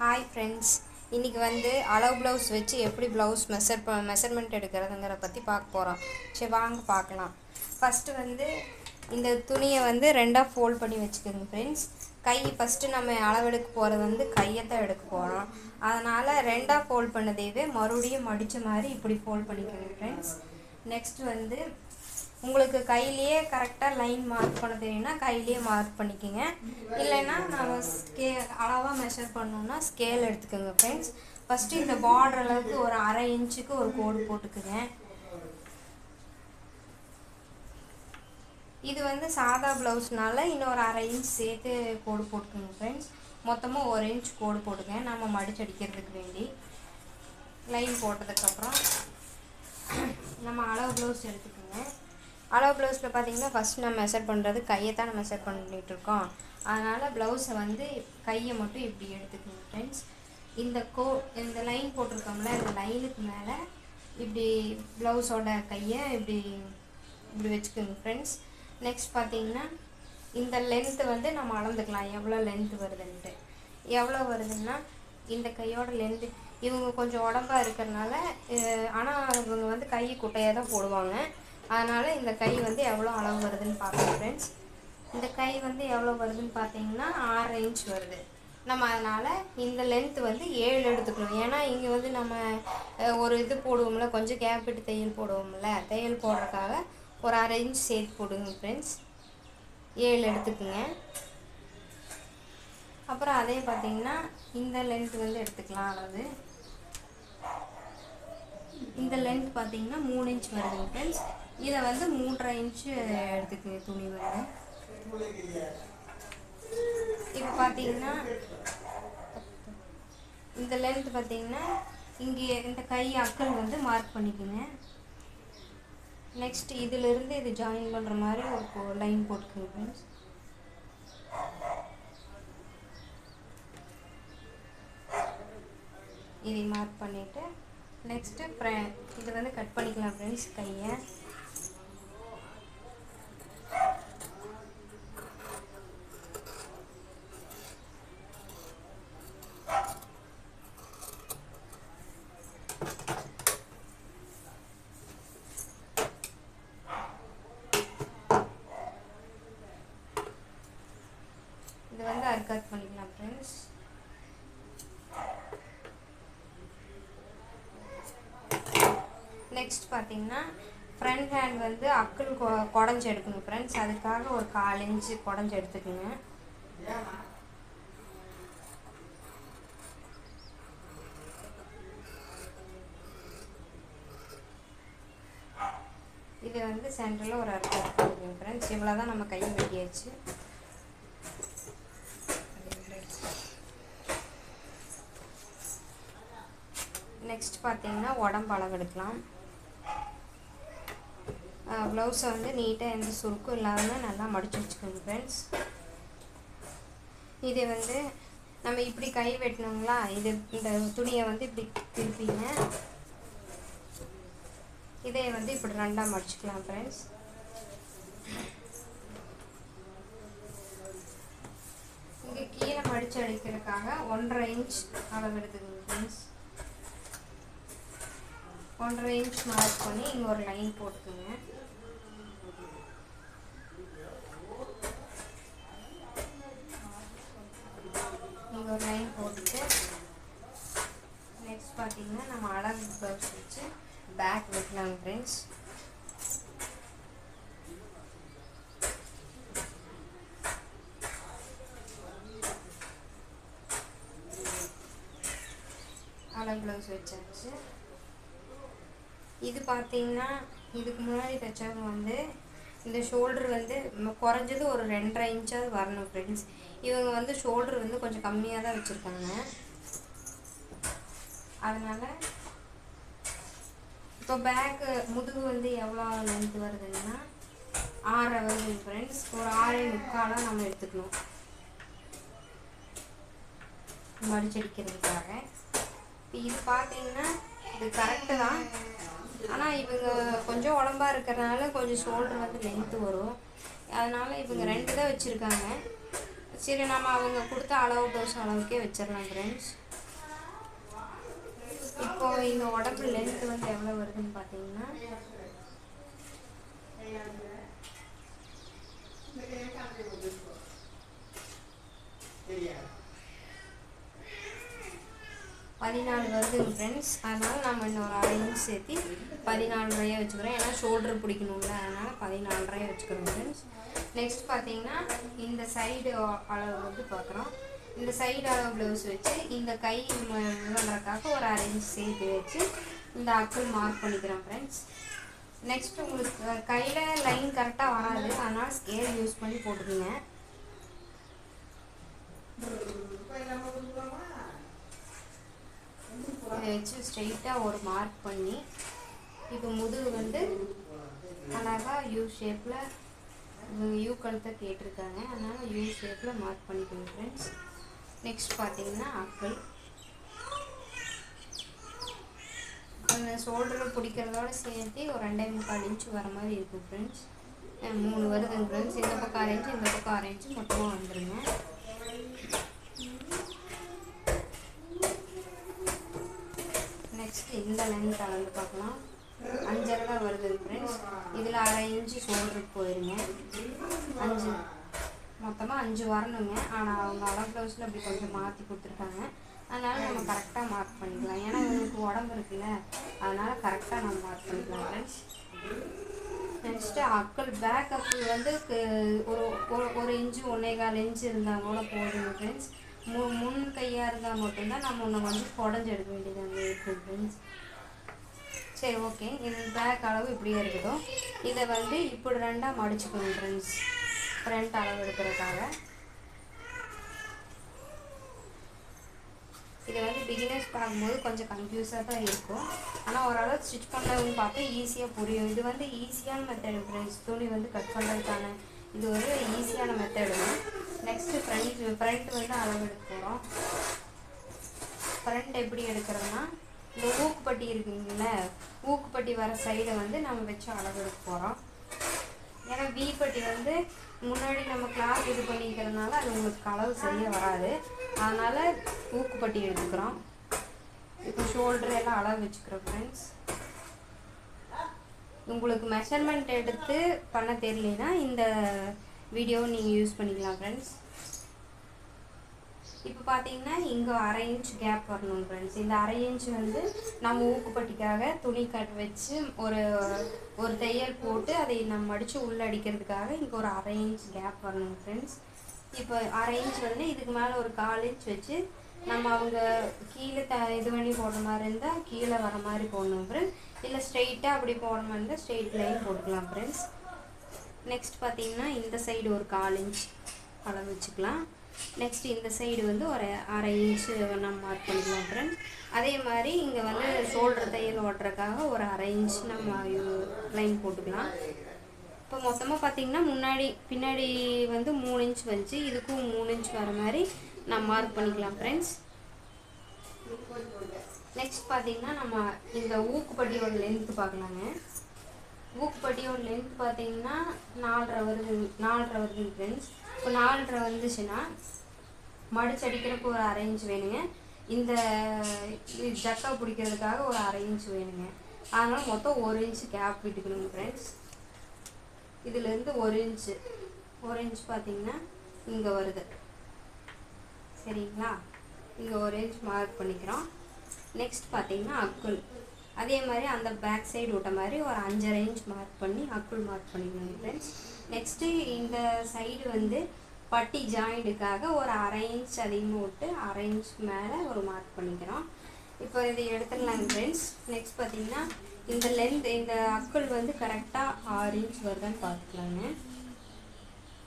Hi friends இன்றைக்கி வந்து அளவு ப்ளவுஸ் வச்சு எப்படி ப்ளவுஸ் மெஷர் ப மெஷர்மெண்ட் எடுக்கிறதுங்கிற பற்றி பார்க்க போகிறோம் சரி வாங்க பார்க்கலாம். ஃபஸ்ட்டு வந்து இந்த துணியை வந்து ரெண்டாக ஃபோல்ட் பண்ணி வச்சுக்கோங்க ஃப்ரெண்ட்ஸ் கை ஃபஸ்ட்டு நம்ம அளவெடுக்க போகிறது வந்து கையை தான் எடுக்க போகிறோம் அதனால் ரெண்டாக ஃபோல்ட் பண்ணதையவே மறுபடியும் மடித்த மாதிரி இப்படி ஃபோல்ட் பண்ணிக்கோங்க ஃப்ரெண்ட்ஸ் நெக்ஸ்ட் வந்து உங்களுக்கு கையிலேயே கரெக்டாக லைன் மார்க் பண்ண தெரியும்னா கையிலேயே மார்க் பண்ணிக்கோங்க. இல்லைன்னா நம்ம ஸ்கே அளவாக மெஷர் பண்ணோம்னா ஸ்கேல் எடுத்துக்கோங்க ஃப்ரெண்ட்ஸ் ஃபஸ்ட்டு இந்த பார்டர் அளவுக்கு ஒரு அரை இன்ச்சுக்கு ஒரு கோடு போட்டுக்குங்க. இது வந்து சாதா ப்ளவுஸ்னால இன்னொரு அரை இன்ச் சேர்த்து கோடு போட்டுக்கோங்க ஃப்ரெண்ட்ஸ் மொத்தமாக ஒரு இன்ச் கோடு போட்டுங்க. நம்ம மடிச்சு அடிக்கிறதுக்கு வேண்டி. லைன் போட்டதுக்கப்புறம் நம்ம அளவு ப்ளவுஸ் எடுத்துக்கோங்க. அளவு ப்ளவுஸில் பார்த்தீங்கன்னா ஃபஸ்ட் நம்ம மெஷர் பண்ணுறது கையை தான் நம்ம மெஷர் பண்ணிகிட்டு இருக்கோம். அதனால் ப்ளவுஸை வந்து கையை மட்டும் இப்படி எடுத்துக்கணும் ஃப்ரெண்ட்ஸ் இந்த கோ இந்த லைன் போட்டிருக்கோம்ல இந்த லைனுக்கு மேலே இப்படி ப்ளவுஸோட கையை இப்படி இப்படி வச்சுக்கோங்க ஃப்ரெண்ட்ஸ் நெக்ஸ்ட் பார்த்திங்கன்னா இந்த லென்த்து வந்து நம்ம அளந்துக்கலாம். எவ்வளோ லென்த்து வருதுன்ட்டு. எவ்வளோ வருதுன்னா இந்த கையோட லென்த்து இவங்க கொஞ்சம் உடம்பாக இருக்கிறனால ஆனால் இவங்க வந்து கை குட்டையாக தான் போடுவாங்க. அதனால் இந்த கை வந்து எவ்வளோ அளவு வருதுன்னு பார்ப்போம் ஃப்ரெண்ட்ஸ் இந்த கை வந்து எவ்வளோ வருதுன்னு பார்த்தீங்கன்னா ஆறு இன்ச் வருது. நம்ம அதனால் இந்த லென்த் வந்து ஏழு எடுத்துக்கணும். ஏன்னா இங்கே வந்து நம்ம ஒரு இது போடுவோம்ல கொஞ்சம் கேப் விட்டு தையல் போடுவோம்ல தையல் போடுறதுக்காக ஒரு அரை இன்ச் சேர்த்து போடுங்க ஃப்ரெண்ட்ஸ் ஏழு எடுத்துக்குங்க. அப்புறம் அதே பார்த்தீங்கன்னா இந்த லென்த் வந்து எடுத்துக்கலாம் அதாவது. இந்த லென்த் பார்த்தீங்கன்னா மூணு இன்ச் வருதுங்க ஃப்ரெண்ட்ஸ் இதை வந்து மூன்றரை இன்ச்சு எடுத்துக்குங்க துணி வந்து. இப்போ பார்த்தீங்கன்னா இந்த லென்த் பார்த்தீங்கன்னா இங்கே இந்த கை அக்கல் வந்து மார்க் பண்ணிக்கோங்க. நெக்ஸ்ட் இதிலிருந்து இது ஜாயின் பண்ணுற மாதிரி ஒரு லைன் போட்டுக்கோங்க ஃப்ரெண்ட்ஸ் இதை மார்க் பண்ணிவிட்டு நெக்ஸ்ட்டு இது வந்து கட் பண்ணிக்கலாம் ஃப்ரெண்ட்ஸ் கையை. இது வந்து அர்காத் பண்ணிக்கலாம் ஃப்ரெண்ட்ஸ் நெக்ஸ்ட் பார்த்தீங்கன்னா ஃப்ரண்ட் ஹேண்ட் வந்து அக்குள் கொ குடஞ்சி எடுக்கணும் ஃப்ரெண்ட்ஸ் அதுக்காக ஒரு கால் இன்ச்சு குடஞ்சி எடுத்துக்கோங்க. இது வந்து சென்டரில் ஒரு அர்த்தம் ஃப்ரெண்ட்ஸ் இவ்வளோ தான் நம்ம கையை வெட்டியாச்சு. நெக்ஸ்ட் பார்த்தீங்கன்னா உடம்பு அளவு எடுக்கலாம். ப்ளவுஸை வந்து நீட்டாக எந்த சுருக்கும் இல்லாமல் நல்லா மடிச்சு வச்சுக்கோங்க ஃப்ரெண்ட்ஸ் இது வந்து நம்ம இப்படி கை வெட்டணுங்களா? இது இந்த துணியை வந்து இப்படி திருப்பிங்க. இதை வந்து இப்படி ரெண்டாக மடிச்சுக்கலாம் ஃப்ரெண்ட்ஸ் இங்கே கீழே மடித்து அடிக்கிறதுக்காக ஒன்றரை இன்ச் அளவு எடுத்துக்கோங்க ஃப்ரெண்ட்ஸ் ஒன்றரை இன்ச் மார்க் பண்ணி இங்கே ஒரு லைன் போட்டுக்கோங்க. இங்கே ஒரு லைன் போட்டுட்டு நெக்ஸ்ட் பார்த்தீங்கன்னா நம்ம அழகு ப்ளவுஸ் வச்சு பேக் வைக்கலாம் ஃப்ரெண்ட்ஸ் அழகு ப்ளவுஸ் வச்சாச்சு இது பார்த்தீங்கன்னா இதுக்கு முன்னாடி தைச்சவங்க வந்து இந்த ஷோல்டர் வந்து குறைஞ்சது ஒரு ரெண்டரை இன்ச்சாவது வரணும் ஃப்ரெண்ட்ஸ் இவங்க வந்து ஷோல்டர் வந்து கொஞ்சம் கம்மியாக தான் வச்சுருக்காங்க. அதனால் இப்போ பேக்கு முதுகு வந்து எவ்வளோ லென்த் வருதுன்னா ஆறரை வருது ஃப்ரெண்ட்ஸ் ஒரு ஆறே முக்காலாக நம்ம எடுத்துக்கணும். மடிச்சடிக்கிறதுக்காக. இப்போ இது பார்த்தீங்கன்னா இது கரெக்டு தான். ஆனால் இவங்க கொஞ்சம் உடம்பா இருக்கிறனால கொஞ்சம் ஷோல்டர் வந்து லென்த்து வரும். அதனால் இவங்க ரெண்டு தான் வச்சுருக்காங்க. சரி நம்ம அவங்க கொடுத்த அளவு டோஸ் அளவுக்கே வச்சிடலாம் ஃப்ரெண்ட்ஸ் இப்போ இந்த உடம்பு லென்த்து வந்து எவ்வளோ வருதுன்னு பார்த்தீங்கன்னா பதினாலு வருதுங்க ஃப்ரெண்ட்ஸ் அதனால் நம்ம இன்னொரு அரை இன்ச் சேர்த்து பதினாலரையே வச்சுக்கிறோம். ஏன்னா ஷோல்டர் பிடிக்கணும்ல அதனால் பதினாலரையே வச்சுக்கிறோம் ஃப்ரெண்ட்ஸ் நெக்ஸ்ட் பார்த்தீங்கன்னா இந்த சைடு அளவு வந்து பார்க்குறோம். இந்த சைடு அளவு ப்ளவுஸ் வச்சு இந்த கை பண்ணுறதுக்காக ஒரு அரை இன்ச் சேர்த்து வச்சு இந்த அக்கள் மார்க் பண்ணிக்கிறோம் ஃப்ரெண்ட்ஸ் நெக்ஸ்ட் உங்களுக்கு கையில் லைன் கரெக்டாக வராது. அதனால் ஸ்கேல் யூஸ் பண்ணி போட்டுக்கோங்க. வச்சு ஸ்ட்ரெயிட்டாக ஒரு மார்க் பண்ணி இப்போ முதுகு வந்து அழகாக யூ ஷேப்பில் யூ கழுத்தை கேட்டிருக்காங்க. அதனால் யூ ஷேப்பில் மார்க் பண்ணிக்கோங்க ஃப்ரெண்ட்ஸ் நெக்ஸ்ட் பார்த்தீங்கன்னா அக்கள் அந்த ஷோல்டரில் பிடிக்கிறதோட சேர்த்து ஒரு ரெண்டே முக்கால் இன்ச்சு வர மாதிரி இருக்கும் ஃப்ரெண்ட்ஸ் மூணு வருதுங்க ஃப்ரெண்ட்ஸ் இந்த பக்கம் அரைஞ்சு இந்த பக்கம் அரைஞ்சு மொத்தமாக வந்துடுங்க நெக்ஸ்ட் இந்த லென்த் அளந்து பார்க்கலாம். அஞ்சரை தான் வருது ஃப்ரெண்ட்ஸ் இதில் அரை இன்ச்சு ஷோல்டருக்கு போயிருங்க. அஞ்சு. மொத்தமாக அஞ்சு வரணுங்க. ஆனால் அவங்க அளவு ப்ளவுஸில் அப்படி கொஞ்சம் மாற்றி கொடுத்துருக்காங்க. அதனால் நம்ம கரெக்டாக மார்க் பண்ணிக்கலாம். ஏன்னா உங்களுக்கு உடம்பு இருக்குல்ல. அதனால் கரெக்டாக நம்ம மார்க் பண்ணிக்கலாம் ஃப்ரெண்ட்ஸ் நெக்ஸ்ட்டு அக்கள் பேக் வந்து ஒரு ஒரு- ஒரு இன்ச்சு ஒன்றே கால் இன்ச்சு இருந்தால் கூட போதுங்க ஃப்ரெண்ட்ஸ் மு முன் கையாக இருந்தால் மட்டும்தான் நம்ம ஒன்று வந்து குடஞ்சி எடுக்க வேண்டியது இருக்கும் ஃப்ரெண்ட்ஸ் சரி ஓகே இது பேக் அளவு இப்படியே இருக்கட்டும். இதை வந்து இப்படி ரெண்டாக மடிச்சுக்கணும் ஃப்ரெண்ட்ஸ் ஃப்ரண்ட் அளவு எடுக்கிறதுக்காக. இதை வந்து பிகினர்ஸ் பார்க்கும்போது கொஞ்சம் கன்ஃபியூஸாக தான் இருக்கும். ஆனால் ஓரளவு ஸ்டிச் பண்ணுறதுன்னு பார்த்தா ஈஸியாக புரியும். இது வந்து ஈஸியான மெத்தட் ஃப்ரெண்ட்ஸ் துணி வந்து கட் பண்ணுறதுக்கான இது ஒரு ஈஸியான மெத்தடுங்க நெக்ஸ்ட்டு ஃப்ரண்ட் ஃப்ரண்ட் வந்து அளவு எடுக்க போகிறோம் ஃப்ரண்ட் எப்படி எடுக்கிறோம்னா இந்த ஊக்குப்பட்டி இருக்குங்கள ஊக்குப்பட்டி வர சைடை வந்து நம்ம வச்சு அளவு எடுக்க போகிறோம் ஏன்னா வி பட்டி வந்து முன்னாடி நம்ம கிளாத் இது பண்ணிக்கிறதுனால அது உங்களுக்கு அளவு சரியாக வராது. அதனால் ஊக்குப்பட்டி எடுத்துக்கிறோம் இப்போ ஷோல்டர் எல்லாம் அளவு வச்சுக்கிறோம் ஃப்ரெண்ட்ஸ் உங்களுக்கு மெஷர்மெண்ட் எடுத்து பண்ண தெரியலனா இந்த வீடியோவை நீங்கள் யூஸ் பண்ணிக்கலாம் ஃப்ரெண்ட்ஸ் இப்போ பார்த்தீங்கன்னா இங்கே அரை இன்ச் கேப் வரணும் ஃப்ரெண்ட்ஸ் இந்த அரை இன்ச் வந்து நம்ம ஊக்குப்பட்டிக்காக துணி கட் வச்சு ஒரு ஒரு தையல் போட்டு அதை நம்ம மடித்து உள்ள அடிக்கிறதுக்காக இங்கே ஒரு அரை இன்ச் கேப் வரணும் ஃப்ரெண்ட்ஸ் இப்போ அரை இன்ச் வந்து இதுக்கு மேலே ஒரு கால் இன்ச் வச்சு நம்ம அவங்க கீழே த இது பண்ணி போடுற மாதிரி இருந்தால் கீழே வர மாதிரி போடணும் ஃப்ரெண்ட்ஸ் இல்லை ஸ்ட்ரெயிட்டாக அப்படி போடுற மாதிரி இருந்தால் ஸ்ட்ரெயிட் லைன் போட்டுக்கலாம் ஃப்ரெண்ட்ஸ் நெக்ஸ்ட் பார்த்தீங்கன்னா இந்த சைடு ஒரு கால் இன்ச் அளவு வச்சுக்கலாம். நெக்ஸ்ட் இந்த சைடு வந்து ஒரு அரை இன்ச்சு நம்ம மார்க் பண்ணிக்கலாம் ஃப்ரெண்ட்ஸ் அதே மாதிரி இங்கே வந்து ஷோல்டர் தையல் ஓட்டுறதுக்காக ஒரு அரை இன்ச் நம்ம லைன் போட்டுக்கலாம். இப்போ மொத்தமாக பார்த்தீங்கன்னா முன்னாடி பின்னாடி வந்து மூணு இன்ச் வந்துச்சு இதுக்கும் மூணு இன்ச் வர மாதிரி நான் மார்க் பண்ணிக்கலாம் ஃப்ரெண்ட்ஸ் நெக்ஸ்ட் பார்த்தீங்கன்னா நம்ம இந்த ஊக்குப்பட்டியோட லென்த் பார்க்கலாங்க. ஊக்குப்பட்டியோட லென்த் பார்த்தீங்கன்னா நாலரை வருது நாலரை வருதுங்க ஃப்ரெண்ட்ஸ் இப்போ நாலரை வந்துச்சுன்னா மடிச்சு அடிக்கிறதுக்கு ஒரு அரை இன்ச் வேணுங்க. இந்த இது ஜக்கா பிடிக்கிறதுக்காக ஒரு அரை இன்ச் வேணுங்க. அதனால் மொத்தம் ஒரு இன்ச் கேப் விட்டுக்கணுங்க ஃப்ரெண்ட்ஸ் இதுலேருந்து ஒரு இன்ச்சு. ஒரு இன்ச் பார்த்தீங்கன்னா இங்கே வருது. சரிங்களா? இங்கே ஒரு இன்ச் மார்க் பண்ணிக்கிறோம். நெக்ஸ்ட் பார்த்தீங்கன்னா அக்குள். அதே மாதிரி அந்த பேக் சைடு விட்ட மாதிரி ஒரு அஞ்சரை இன்ச் மார்க் பண்ணி அக்குள் மார்க் பண்ணிக்கணும் ஃப்ரெண்ட்ஸ் நெக்ஸ்ட்டு இந்த சைடு வந்து பட்டி ஜாயிண்ட்டுக்காக ஒரு அரை இன்ச் அதிகமாக விட்டு அரை இன்ச் மேலே ஒரு மார்க் பண்ணிக்கிறோம். இப்போ இதை எடுத்துடலாங்க ஃப்ரெண்ட்ஸ் நெக்ஸ்ட் பார்த்தீங்கன்னா இந்த லென்த் இந்த அக்குள் வந்து கரெக்டாக ஆறு இன்ச் வருதான்னு பார்த்துக்கலாங்க.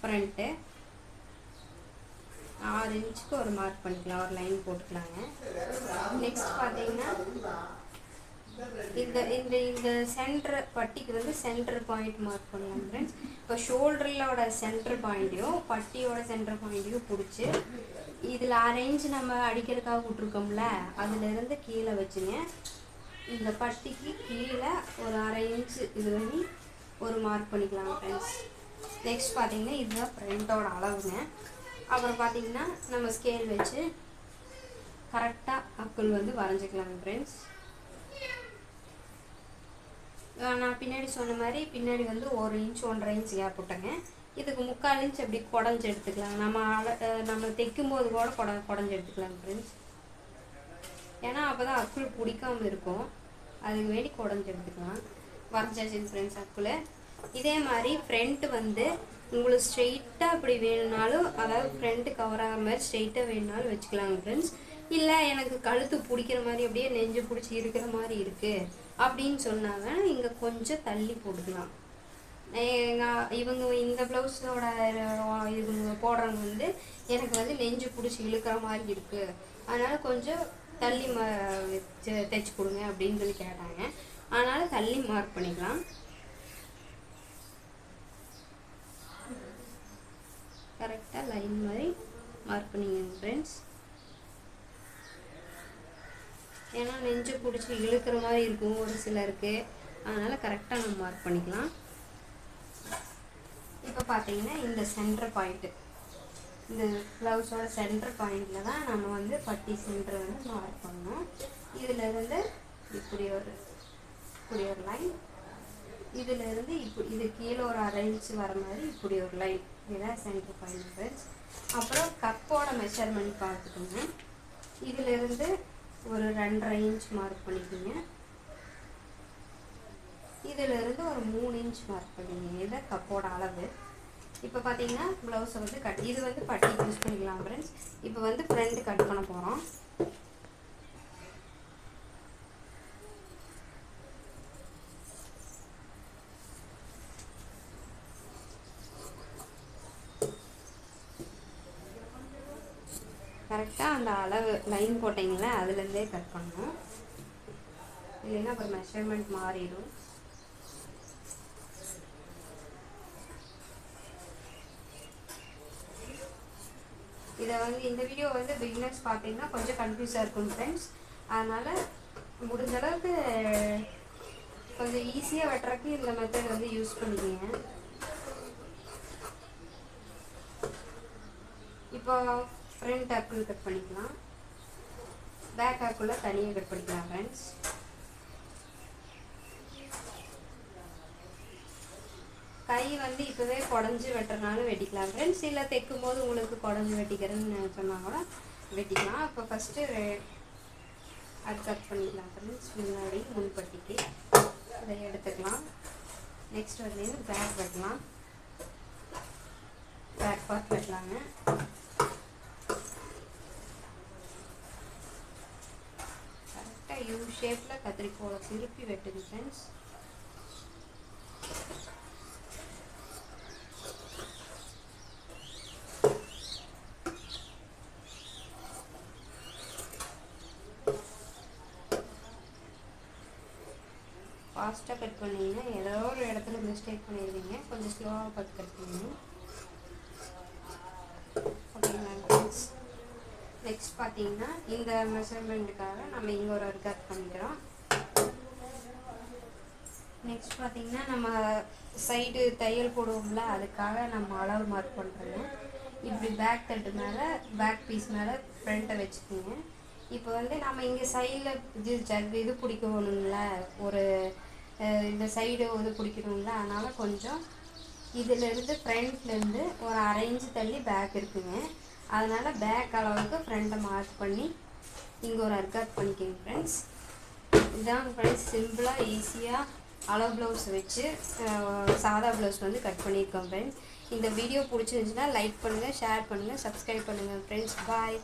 ஃப்ரண்ட்டு ஆறு இன்ச்சுக்கு ஒரு மார்க் பண்ணிக்கலாம் ஒரு லைன் போட்டுக்கலாங்க. நெக்ஸ்ட் பார்த்தீங்கன்னா இந்த இந்த இந்த சென்டர் பட்டிக்கு வந்து சென்டர் பாயிண்ட் மார்க் பண்ணலாம் ஃப்ரெண்ட்ஸ் இப்போ ஷோல்டரோட சென்டர் பாயிண்ட்டையும் பட்டியோட சென்டர் பாயிண்ட்டையும் பிடிச்சி இதில் அரேஞ்ச் நம்ம அடிக்கிறதுக்காக விட்ருக்கோம்ல அதுலேருந்து கீழே வச்சுங்க. இந்த பட்டிக்கு கீழே ஒரு அரை இன்ச் இது பண்ணி ஒரு மார்க் பண்ணிக்கலாம் ஃப்ரெண்ட்ஸ் நெக்ஸ்ட் பார்த்தீங்கன்னா இதுதான் ஃப்ரண்ட்டோட அளவுங்க. அப்புறம் பார்த்தீங்கன்னா நம்ம ஸ்கேல் வச்சு கரெக்டாக அக்குள் வந்து வரைஞ்சிக்கலாங்க ஃப்ரெண்ட்ஸ் நான் பின்னாடி சொன்ன மாதிரி பின்னாடி வந்து ஒரு இன்ச் ஒன்றரை இன்ச் கேப் விட்டேங்க. இதுக்கு முக்கால் இன்ச் அப்படி குடஞ்சி எடுத்துக்கலாம். நம்ம அள நம்ம தைக்கும் போது கூட குட குடஞ்சி எடுத்துக்கலாம் ஃப்ரெண்ட்ஸ் ஏன்னா அப்போ தான் அக்குள் பிடிக்காம இருக்கும். அதுக்கு வேண்டி குடஞ்சி எடுத்துக்கலாம் வரைஞ்சாச்சு ஃப்ரெண்ட்ஸ் அக்குள். இதே மாதிரி ஃப்ரண்ட் வந்து உங்களுக்கு ஸ்ட்ரெயிட்டாக அப்படி வேணும்னாலும் அதாவது ஃப்ரண்ட்டு கவர் ஆகிற மாதிரி ஸ்ட்ரெயிட்டாக வேணும்னாலும் வச்சுக்கலாங்க ஃப்ரெண்ட்ஸ் இல்லை எனக்கு கழுத்து பிடிக்கிற மாதிரி அப்படியே நெஞ்சு பிடிச்சி இருக்கிற மாதிரி இருக்குது அப்படின்னு சொன்னாங்க இங்கே கொஞ்சம் தள்ளி போட்டுக்கலாம். எங்கள் இவங்க இந்த ப்ளவுஸோட இவங்க போடுறவங்க வந்து எனக்கு வந்து நெஞ்சு பிடிச்சி இழுக்கிற மாதிரி இருக்குது அதனால் கொஞ்சம் தள்ளி ம வச்சு தைச்சி கொடுங்க அப்படின்னு சொல்லி கேட்டாங்க. அதனால் தள்ளி மார்க் பண்ணிக்கலாம். கரெக்டாக லைன் மாதிரி மார்க் பண்ணிக்கங்க ஃப்ரெண்ட்ஸ் ஏன்னா நெஞ்சு பிடிச்சி இழுக்கிற மாதிரி இருக்கும் ஒரு சிலருக்கு. அதனால் கரெக்டாக நம்ம மார்க் பண்ணிக்கலாம். இப்போ பார்த்தீங்கன்னா இந்த சென்டர் பாயிண்ட்டு இந்த ப்ளவுஸோட சென்டர் பாயிண்டில் தான் நம்ம வந்து பட்டி சென்டர் வந்து மார்க் பண்ணணும். இதிலிருந்து இப்படி ஒரு இப்படி ஒரு லைன் இதிலிருந்து இப்படி இது கீழே ஒரு அரை இன்ச் வர மாதிரி இப்படி ஒரு லைன் இதுதான் சென்டர் பாயிண்ட் ஃப்ரெண்ட்ஸ் அப்புறம் கப்போட மெஷர்மெண்ட் பார்த்துக்கோங்க. இதிலிருந்து ஒரு ரெண்டரை இன்ச் மார்க் பண்ணிக்கோங்க. இதிலிருந்து ஒரு மூணு இன்ச் மார்க் பண்ணிக்கோங்க. இதான் கப்போட அளவு. இப்போ பார்த்தீங்கன்னா ப்ளவுஸை வந்து கட் இது வந்து பட்டி யூஸ் பண்ணிக்கலாம் ஃப்ரெண்ட்ஸ் இப்போ வந்து ஃப்ரண்ட் கட் பண்ண போகிறோம் கரெக்டாக அந்த அளவு லைன் போட்டிங்களே அதுலேருந்தே கட் பண்ணணும். இல்லைன்னா அப்புறம் மெஷர்மெண்ட் மாறிடும். இதை வந்து இந்த வீடியோ வந்து பிகினர்ஸ் பார்த்தீங்கன்னா கொஞ்சம் கன்ஃபியூஸாக இருக்கும் ஃப்ரெண்ட்ஸ் அதனால் முடிஞ்ச அளவுக்கு கொஞ்சம் ஈஸியாக வெட்டுறதுக்கு இந்த மெத்தட் வந்து யூஸ் பண்ணுவீங்க இப்போ ஃப்ரண்ட் ஆப்பிள் கட் பண்ணிக்கலாம். பேக் ஆப்பிளில் தனியாக கட் பண்ணிக்கலாம் ஃப்ரெண்ட்ஸ் கை வந்து இப்போவே குடஞ்சி வெட்டுறனாலும் வெட்டிக்கலாம். ஃப்ரெண்ட்ஸ் இல்லை தைக்கும் போது உங்களுக்கு குடஞ்சி வெட்டிக்கிறேன்னு சொன்னால் கூட வெட்டிக்கலாம். இப்போ ஃபஸ்ட்டு அது கட் பண்ணிக்கலாம் ஃப்ரெண்ட்ஸ் முன்னாடி முன்பட்டிக்கு அதை எடுத்துக்கலாம். நெக்ஸ்ட் வந்து பேக் வெட்டலாம். பேக் பார்ட் வெட்டலாங்க. கரெக்டாக யூ ஷேப்பில் கத்திரிக்கோலை திருப்பி வெட்டுங்க ஃப்ரெண்ட்ஸ் மிஸ்டேக் பண்ணிடுவீங்க. கொஞ்சம் ஸ்லோவாக பார்த்து கட் பண்ணணும் ஓகேங்களா ஃப்ரெண்ட்ஸ் நெக்ஸ்ட் பார்த்தீங்கன்னா இந்த மெஷர்மெண்ட்டுக்காக நம்ம இங்கே ஒரு ஒர்க் அவுட் பண்ணிக்கிறோம். நெக்ஸ்ட் பார்த்தீங்கன்னா நம்ம சைடு தையல் போடுவோம்ல அதுக்காக நம்ம அளவு மார்க் பண்ணுறோங்க இப்படி பேக் தட்டு மேலே பேக் பீஸ் மேலே ஃப்ரண்ட்டை வச்சுக்கோங்க. இப்போ வந்து நம்ம இங்கே சைடில் இது இது பிடிக்கணும்ல ஒரு இந்த சைடு வந்து பிடிக்கணும்ல அதனால் கொஞ்சம் இதிலேருந்து ஃப்ரண்ட்லேருந்து ஒரு அரை இன்ச்சு தள்ளி பேக் இருக்குங்க. அதனால் பேக் அளவுக்கு ஃப்ரண்ட்டை மார்க் பண்ணி இங்கே ஒரு அர்காட் பண்ணிக்கோங்க ஃப்ரெண்ட்ஸ் இதான் ஃப்ரெண்ட்ஸ் சிம்பிளாக ஈஸியாக அளவு ப்ளவுஸ் வச்சு சாதா ப்ளவுஸ் வந்து கட் பண்ணியிருக்கோம் ஃப்ரெண்ட்ஸ் இந்த வீடியோ பிடிச்சிருந்துச்சுன்னா லைக் பண்ணுங்கள் ஷேர் பண்ணுங்கள் சப்ஸ்கிரைப் பண்ணுங்கள் ஃப்ரெண்ட்ஸ் பாய்